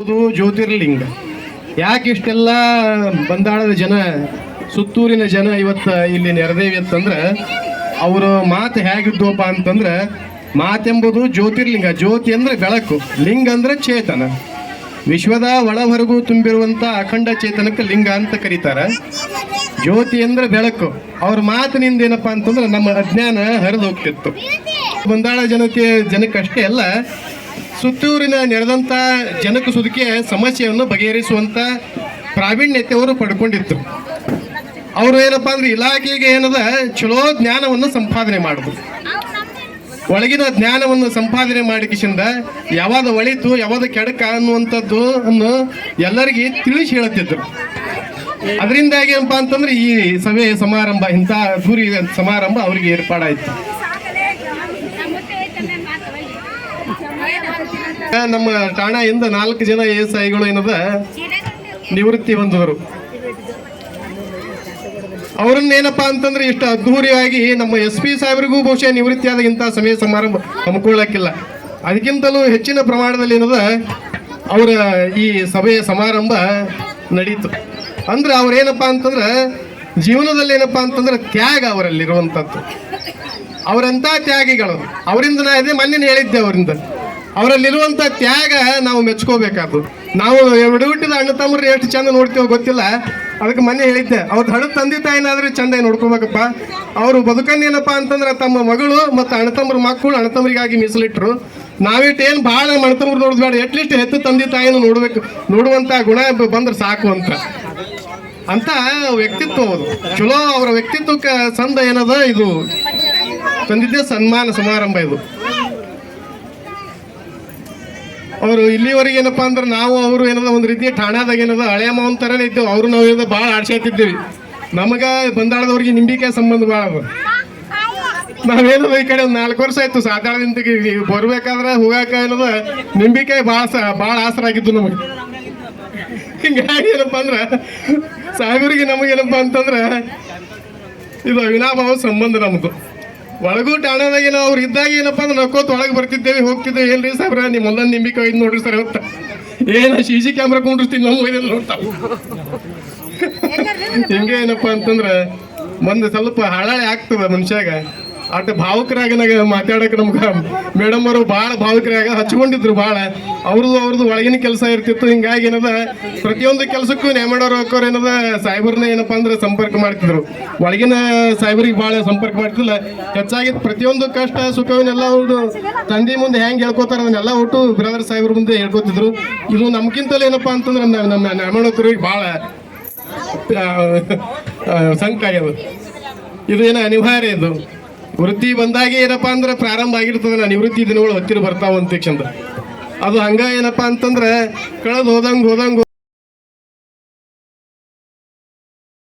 ಅದು ಜ್ಯೋತಿರ್ಲಿಂಗ. ಯಾಕೆ ಇಷ್ಟೆಲ್ಲ ಬಂದಾಳದ ಜನ, ಸುತ್ತೂರಿನ ಜನ ಇವತ್ತ ಇಲ್ಲಿ ನೆರೆದೇವಿ ಅಂತಂದ್ರೆ, ಅವರ ಮಾತು ಹೇಗಿದ್ದೋಪ ಅಂತಂದ್ರೆ, ಮಾತೆಂಬುದು ಜ್ಯೋತಿರ್ಲಿಂಗ. ಜ್ಯೋತಿ ಅಂದ್ರೆ ಬೆಳಕು, ಲಿಂಗ ಅಂದ್ರೆ ಚೇತನ. ವಿಶ್ವದ ಒಳಹೊರಗೂ ತುಂಬಿರುವಂಥ ಅಖಂಡ ಚೇತನಕ್ಕೆ ಲಿಂಗ ಅಂತ ಕರೀತಾರೆ. ಜ್ಯೋತಿ ಅಂದ್ರೆ ಬೆಳಕು. ಅವ್ರ ಮಾತಿನಿಂದ ಏನಪ್ಪ ಅಂತಂದ್ರೆ ನಮ್ಮ ಅಜ್ಞಾನ ಹರಿದು ಹೋಗ್ತಿತ್ತು. ಬಂದಾಳ ಜನತೆ ಜನಕ್ಕಷ್ಟೇ ಅಲ್ಲ ಸುತ್ತೂರಿನ ನೆರೆದಂತ ಜನಕ ಸುದಕ್ಕೆ ಸಮಸ್ಯೆಯನ್ನು ಬಗೆಹರಿಸುವಂತ ಪ್ರಾವೀಣ್ಯತೆ ಅವರು ಪಡ್ಕೊಂಡಿದ್ರು ಅವರು ಏನಪ್ಪಾ ಅಂದ್ರೆ ಇಲಾಖೆಗೆ ಏನದ ಚಲೋ ಜ್ಞಾನವನ್ನು ಸಂಪಾದನೆ ಮಾಡಿದ್ರು ಒಳಗಿನ ಜ್ಞಾನವನ್ನು ಸಂಪಾದನೆ ಮಾಡಿಕಿಸಿಂದ ಯಾವಾಗ ಒಳಿತು ಯಾವಾಗ ಕೆಡಕ ಅನ್ನುವಂಥದ್ದು ಅನ್ನು ಎಲ್ಲರಿಗೆ ತಿಳಿಸಿ ಹೇಳುತ್ತಿದ್ದರು ಅದರಿಂದಾಗಿ ಏನಪ್ಪಾ ಅಂತಂದ್ರೆ ಈ ಸಭೆ ಸಮಾರಂಭ ಇಂಥ ದೂರಿ ಸಮಾರಂಭ ಅವರಿಗೆ ಏರ್ಪಾಡಾಯ್ತು. ನಮ್ಮ ಠಾಣೆಯಿಂದ ನಾಲ್ಕು ಜನ ಎ ಎಸ್ ಐಗಳು ಏನದ? ನಿವೃತ್ತಿ ಹೊಂದಿದರು ಅವ್ರನ್ನ ಏನಪ್ಪಾ ಅಂತಂದ್ರೆ ಇಷ್ಟು ಅದ್ಧೂರಿಯಾಗಿ ನಮ್ಮ ಎಸ್ ಪಿ ಸಾಹೇಬರಿಗೂ ಬಹುಶಃ ನಿವೃತ್ತಿಯಾದ ಇಂಥ ಸಮಯ ಸಮಾರಂಭ ಹಮ್ಮಿಕೊಳ್ಳಕ್ಕಿಲ್ಲ. ಅದಕ್ಕಿಂತಲೂ ಹೆಚ್ಚಿನ ಪ್ರಮಾಣದಲ್ಲಿ ಏನದ? ಅವರ ಈ ಸಭೆಯ ಸಮಾರಂಭ ನಡೀತು. ಅಂದ್ರೆ ಅವ್ರೇನಪ್ಪಾ ಅಂತಂದ್ರೆ ಜೀವನದಲ್ಲಿ ಏನಪ್ಪಾ ಅಂತಂದ್ರೆ ತ್ಯಾಗ ಅವರಲ್ಲಿರುವಂಥದ್ದು. ಅವರಂತ ತ್ಯಾಗಿಗಳು. ಅವರಿಂದ ನಾ ಇದೇ ಮೊನ್ನೆ ಹೇಳಿದ್ದೆ ಅವರಿಂದ. ಅವರಲ್ಲಿರುವಂತ ತ್ಯಾಗ ನಾವು ಮೆಚ್ಕೋಬೇಕಾದ್ರು ನಾವು ಹುಟ್ಟಿದ ಅಣ್ಣ ತಮ್ಮರು ಎಷ್ಟು ಚಂದ ನೋಡ್ತೀವೋ ಗೊತ್ತಿಲ್ಲ. ಅದಕ್ಕೆ ಮೊನ್ನೆ ಹೇಳಿದ್ದೆ ಅವ್ರ ಹಣ ತಂದೆ ತಾಯಿನಾದ್ರೆ ಚಂದ ನೋಡ್ಕೋಬೇಕಪ್ಪ. ಅವರು ಬದುಕನ್ನೇನಪ್ಪ ಅಂತಂದ್ರೆ ತಮ್ಮ ಮಗಳು ಮತ್ತು ಅಣ್ಣ ತಮ್ಮರ ಮಕ್ಕಳು ಅಣ್ಣ ತಮ್ಮರಿಗಾಗಿ ಮೀಸಲಿಟ್ರು. ನಾವಿಟ್ಟು ಏನು ಭಾಳ ಅಣ್ಣ ತಮ್ಮರು ನೋಡಿದ್ಬೇಡ ಹೆತ್ತು ತಂದೆ ತಾಯಿನ ನೋಡ್ಬೇಕು, ನೋಡುವಂತ ಗುಣ ಬಂದ್ರೆ ಸಾಕು ಅಂತ. ಅಂತ ವ್ಯಕ್ತಿತ್ವ ಅದು. ಚಲೋ ಅವರ ವ್ಯಕ್ತಿತ್ವಕ್ಕೆ ಸಂದ ಏನದ ಇದು? ತಂದಿದ್ದೆ ಸನ್ಮಾನ ಸಮಾರಂಭ ಇದು. ಅವರು ಇಲ್ಲಿವರೆಗೆ ಏನಪ್ಪ ಅಂದ್ರೆ ನಾವು ಅವರು ಏನದ ಒಂದು ರೀತಿ ಠಾಣಾದಾಗ ಏನದ ಹಳೆಯ ಮಾವನ್ ಥರನೇ ಇದ್ದೇವೆ. ಅವರು ನಾವು ಏನದ ಭಾಳ ಆಡ್ಸಾತಿದ್ದೀವಿ ನಮಗ ಬಂದಾಳದವ್ರಿಗೆ ನಿಂಬಿಕಾಯಿ ಸಂಬಂಧ ಭಾಳ ಅದ. ನಾವೇನದ ಈ ಕಡೆ ಒಂದು ನಾಲ್ಕು ವರ್ಷ ಆಯ್ತು ಸಾಧಾರಣದಿಂದ ಬರ್ಬೇಕಾದ್ರೆ ಹೋಗಾಕ ಏನದ ನಿಂಬಿಕಾಯಿ ಭಾಳ ಭಾಳ ಆಸರ ಆಗಿದ್ದು ನಮಗೆ. ಹಿಂಗಾಗಿ ಏನಪ್ಪ ಅಂದ್ರೆ ಸಾಹೇಬರಿಗೆ ನಮಗೇನಪ್ಪ ಅಂತಂದ್ರೆ ಇದು ಅವಿನಾಭಾವ ಸಂಬಂಧ ನಮ್ದು. ಒಳಗೂ ಠಾಣೆದಾಗ ಏನೋ ಅವ್ರು ಇದ್ದಾಗ ಏನಪ್ಪ ಅಂದ್ರೆ ನಕ್ಕೋತ್ ಒಳಗೆ ಬರ್ತಿದ್ದೇವೆ ಹೋಗ್ತಿದ್ದೇವೆ. ಏನ್ರಿ ಸಾಬ್ರ ನಿಮ್ಮ ಒಂದೊಂದು ನಿಂಬಿಕೆ ಇದು ನೋಡ್ರಿ ಸರ್ ಅಂತ. ಏನ ಸಿ ಸಿ ಕ್ಯಾಮ್ರಾ ಕೊಂಡಿರ್ತೀನಿ ನಮ್ಮ ಮೈದಲ್ಲಿ ನೋಡ್ತಾವ. ಹಿಂಗೆ ಏನಪ್ಪ ಅಂತಂದ್ರೆ ಒಂದು ಸ್ವಲ್ಪ ಹಾಳಾಳೆ ಆಗ್ತದ ಮನುಷ್ಯಾಗ. ಅಟ್ ಭಾವುಕರಾಗನಾಗ ಮಾತಾಡಕ್ಕೆ ನಮ್ಗೆ ಮೇಡಮ್ ಅವರು ಭಾಳ ಭಾವುಕರಾಗ ಹಚ್ಕೊಂಡಿದ್ರು ಭಾಳ. ಅವ್ರದ್ದು ಅವ್ರದ್ದು ಒಳಗಿನ ಕೆಲಸ ಇರ್ತಿತ್ತು. ಹಿಂಗಾಗಿ ಏನದ, ಪ್ರತಿಯೊಂದು ಕೆಲಸಕ್ಕೂ ನೇಮಡೋರು ಹಾಕೋರು ಏನದ ಸಾಹೇಬರ್ನ ಏನಪ್ಪ ಅಂದ್ರೆ ಸಂಪರ್ಕ ಮಾಡ್ತಿದ್ರು. ಒಳಗಿನ ಸಾಹೇಬರಿಗೆ ಭಾಳ ಸಂಪರ್ಕ ಮಾಡ್ತಿಲ್ಲ ಹೆಚ್ಚಾಗಿ ಪ್ರತಿಯೊಂದು ಕಷ್ಟ ಸುಖವನ್ನೆಲ್ಲ ಅವ್ರದ್ದು ತಂದೆ ಮುಂದೆ ಹೆಂಗೆ ಹೇಳ್ಕೊತಾರ ಅದನ್ನೆಲ್ಲ ಒಟ್ಟು ಬ್ರದರ್ ಸಾಹೇಬ್ರ ಮುಂದೆ ಹೇಳ್ಕೊತಿದ್ರು. ಇದು ನಮ್ಗಿಂತಲೇ ಏನಪ್ಪ ಅಂತಂದ್ರೆ ನಮ್ಮ ನೇಮಡೋಕರಿಗೆ ಭಾಳ ಸಂಕಾಯ ಇದು ಏನು ಅನಿವಾರ್ಯ ಇದು. ವೃತ್ತಿ ಬಂದಾಗೆ ಏನಪ್ಪಾ ಅಂದ್ರೆ ಪ್ರಾರಂಭ ಆಗಿರ್ತದೆ, ನಾ ನಿವೃತ್ತಿ ದಿನಗಳು ಹತ್ತಿರ ಬರ್ತಾವ ಅಂತ ಅದು ಹಂಗ ಏನಪ್ಪಾ ಅಂತಂದ್ರೆ, ಕಳೆದು ಹೋದಂಗೆ ಹೋದಂಗೆ